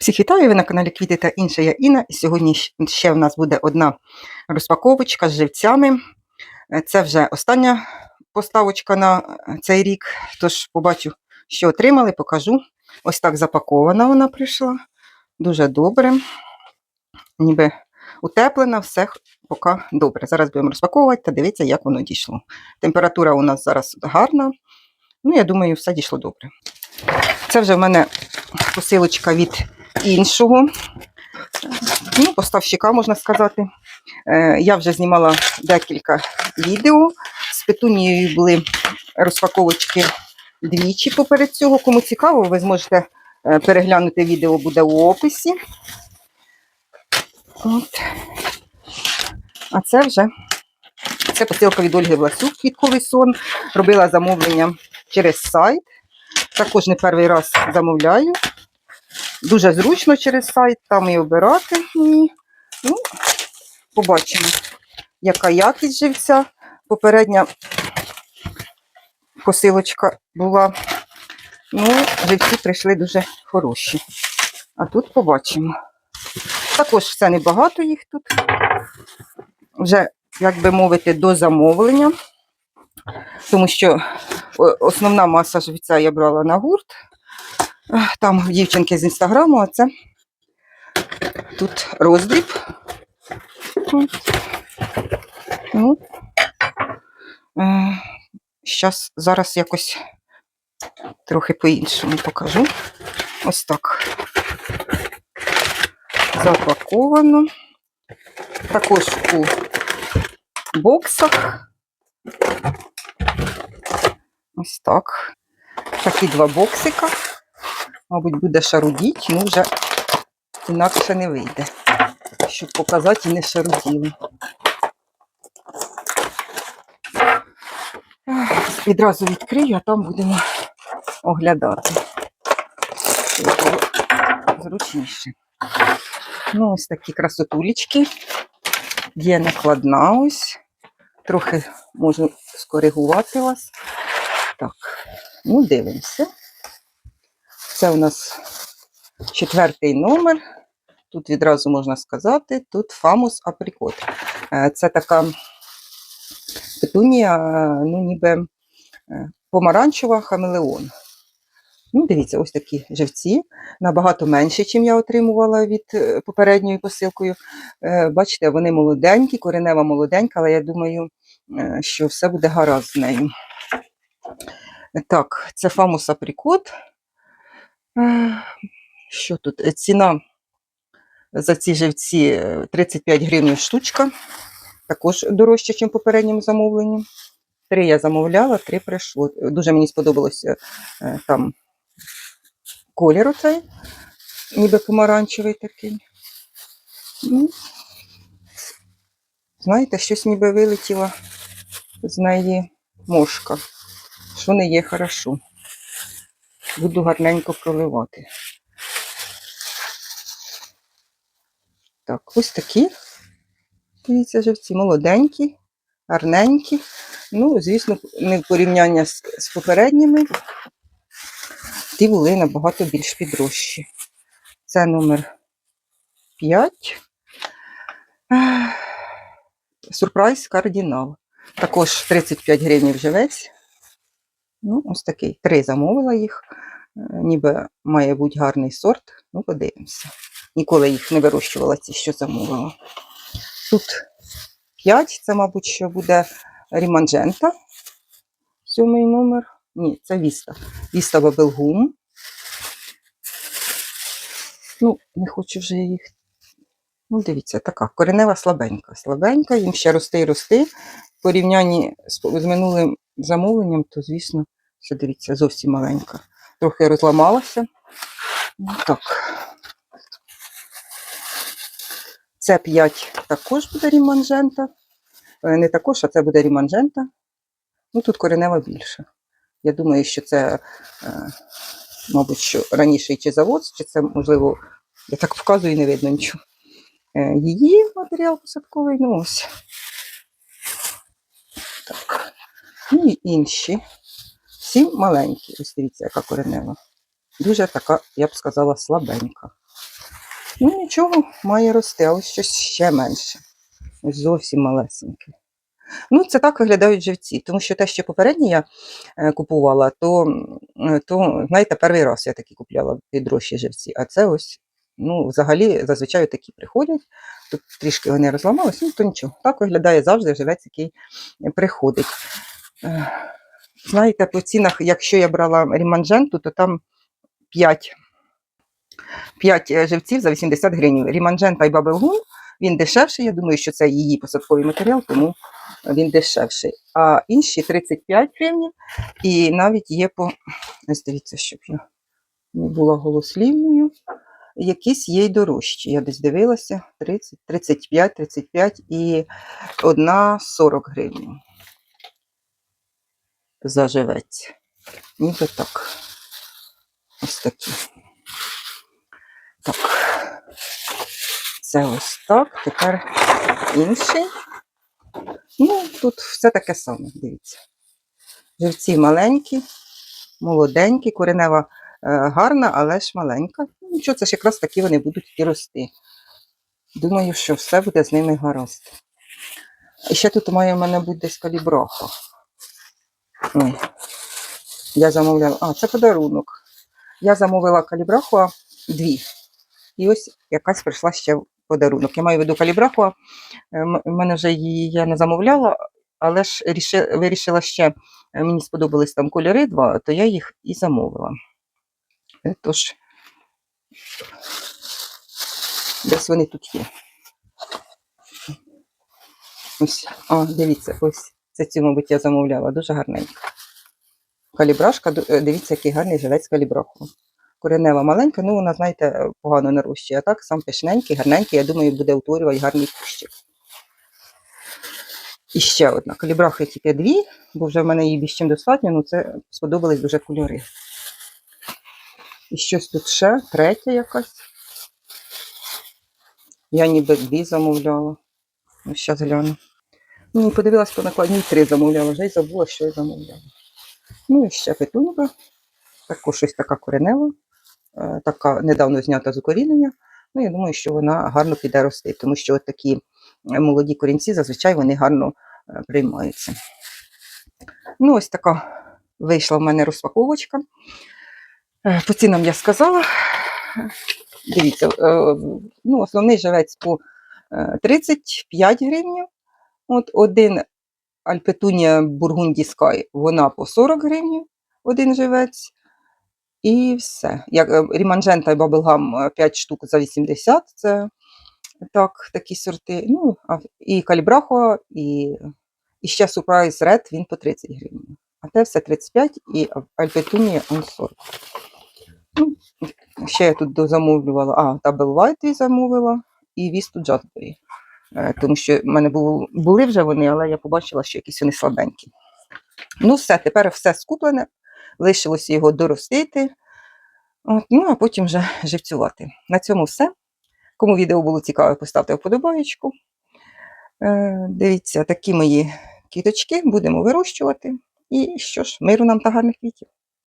Всіх вітаю, ви на каналі Квіти та інше я Інна. І сьогодні ще в нас буде одна розпаковочка з живцями. Це вже остання поставочка на е, цей рік. Тож побачу, що отримали, покажу. Ось так запакована вона прийшла. Дуже добре. Ніби утеплена, все поки добре. Зараз будемо розпаковувати та дивитися, як воно дійшло. Температура у нас зараз гарна. Ну, я думаю, все дійшло добре. Це вже в мене посилочка від іншого ну, поставщика, можна сказати. Е, Я вже знімала декілька відео. З петунією були розпаковочки двічі поперед цього. Кому цікаво, ви зможете е, переглянути відео буде у описі. От. А це вже це посилка від Ольги Власюк квітковий сон. Робила замовлення через сайт. Також не перший раз замовляю. Дуже зручно через сайт, там і обирати. І, ну, побачимо, яка якість живця. Попередня посилочка була. Ну, живці прийшли дуже хороші. А тут побачимо. Також все небагато їх тут. Вже, як би мовити, до замовлення. Тому що основна маса живця я брала на гурт. Там дівчинки з інстаграму, а це тут роздріб. От. Ну, е, щас, зараз якось трохи по-іншому покажу. Ось так. Запаковано. Також у боксах. Ось так. Такі два боксика. Мабуть, буде шарудіть, ну вже інакше не вийде. Щоб показати і не шаруділи. Відразу відкрию, а там будемо оглядати. Зручніше. Ну, ось такі красотулечки. Є накладна ось. Трохи можу скоригувати вас. Так, ну дивимося. Це у нас четвертий номер. Тут відразу можна сказати, тут фамус априкот. Е, Це така петунія, е, ну ніби е, помаранчева хамелеон. Ну, дивіться, ось такі живці, набагато менше, ніж я отримувала від попередньою посилкою. Бачите, вони молоденькі, коренева молоденька, але я думаю, що все буде гаразд з нею. Так, це фамус априкот. Е, Що тут? Е, Ціна за ці живці е, 35 гривень штучка. Також дорожче, ніж в попередньому замовленні. Три я замовляла, три прийшло. Дуже мені сподобалося е, там колір оцей, ніби помаранчевий такий. Ну, знаєте, щось ніби вилетіло з неї мошка, що не є хорошо. Буду гарненько проливати. Так, ось такі. Дивіться, живці молоденькі, гарненькі. Ну, звісно, не в порівняння з, з попередніми. Ті були набагато більш підрожчі. Це номер 5. Сюрприз кардинал. Також 35 гривень живець. Ну, ось такий. Три замовила їх. Е, Ніби має бути гарний сорт. Ну, подивимося. Ніколи їх не вирощувала, ці, що замовила. Тут 5, це, мабуть, що буде Ріманджента. Сьомий номер. Ні, це Віста. Віста Бабелгум. Ну, не хочу вже їх. Ну, дивіться, така коренева слабенька. Слабенька, їм ще рости і рости. В порівнянні з, з минулим замовленням, то, звісно, що дивіться, зовсім маленька. Трохи розламалася. Так. Це 5 також буде ріманжента. Е, Не також, а це буде ріманжента. Ну, тут коренева більше. Я думаю, що це, е, мабуть, що раніше чи завод, чи це, можливо, я так вказую і не видно нічого. Е, Її матеріал посадковий, ну ось. Так. Ну і інші. Всі маленькі. Ось дивіться, яка коренева. Дуже така, я б сказала, слабенька. Ну, нічого, має рости, а ось щось ще менше. Ось зовсім малесеньке. Ну, це так виглядають живці, тому що те, що попередні я е, купувала, то, то, знаєте, перший раз я такі купляла підрощі живці, а це ось, ну, взагалі, зазвичай такі приходять. Тут трішки вони розламалися, ну то нічого. Так виглядає завжди живець, який приходить. Е, Знаєте, по цінах, якщо я брала ріманженту, то там 5, 5 живців за 80 гривень. Ріманжента і бабелгун, він дешевший. Я думаю, що це її посадковий матеріал, тому він дешевший. А інші 35 гривень. І навіть є по. Ось дивіться, щоб я не була голослівною. Якісь є й дорожчі. Я десь дивилася 30, 35, 35 і одна 40 гривень. Заживеться. Ніби так. Ось такі. Так. Це ось так. Тепер інший. Ну, тут все таке саме, дивіться. Живці маленькі, молоденькі, коренева е, гарна, але ж маленька. Ну, Нічого, це ж якраз такі вони будуть і рости. Думаю, що все буде з ними гаразд. І ще тут має в мене бути десь калібраха. Ой. Я замовляла. А, це подарунок. Я замовила калібраху дві. І ось якась прийшла ще в подарунок. Я маю в виду калібраху. е, м- в мене вже її я не замовляла, але ж вирішила ще, е, мені сподобались там кольори два, то я їх і замовила. Е, Тож, десь вони тут є. Ось, а, дивіться, ось це цю, мабуть, я замовляла. Дуже гарненько. Калібрашка, е, дивіться, який гарний живець калібраху. Коренева маленька, ну вона, знаєте, погано нарощує. А так сам пишненький, гарненький, я думаю, буде утворювати гарний кущик. І ще одна. Калібрахи тільки дві, бо вже в мене її більш чим достатньо, ну це сподобались дуже кольори. І щось тут ще, третя якась. Я ніби дві замовляла. Ось зараз гляну. Ну, подивилась по накладній три замовляла, вже й забула, що я замовляла. Ну і ще петунька. Також щось така коренева, е, така недавно знята з укорінення. Ну, я думаю, що вона гарно піде рости, тому що от такі е, молоді корінці зазвичай вони гарно е, приймаються. Ну, ось така вийшла в мене розпаковочка. По цінам я сказала. Дивіться, ну, основний живець по е, 35 гривень. От один Альпетунія Бургунді Скай, вона по 40 гривень, один живець. І все. Як е, Ріманжента і Баблгам 5 штук за 80, це так, такі сорти. Ну, і Калібрахо, і, і ще Surprise Red, він по 30 гривень. А те все 35 і Альпетунія он 40. Ну, ще я тут замовлювала, а, Double White замовила і Вісту Джазбері. Е, Тому що в мене були, були вже вони, але я побачила, що якісь вони слабенькі. Ну, все, тепер все скуплене. Лишилося його доростити. От, ну, а потім вже живцювати. На цьому все. Кому відео було цікаве, поставте вподобаєчку. Е, дивіться, такі мої квіточки будемо вирощувати. І що ж, миру нам та гарних квітів.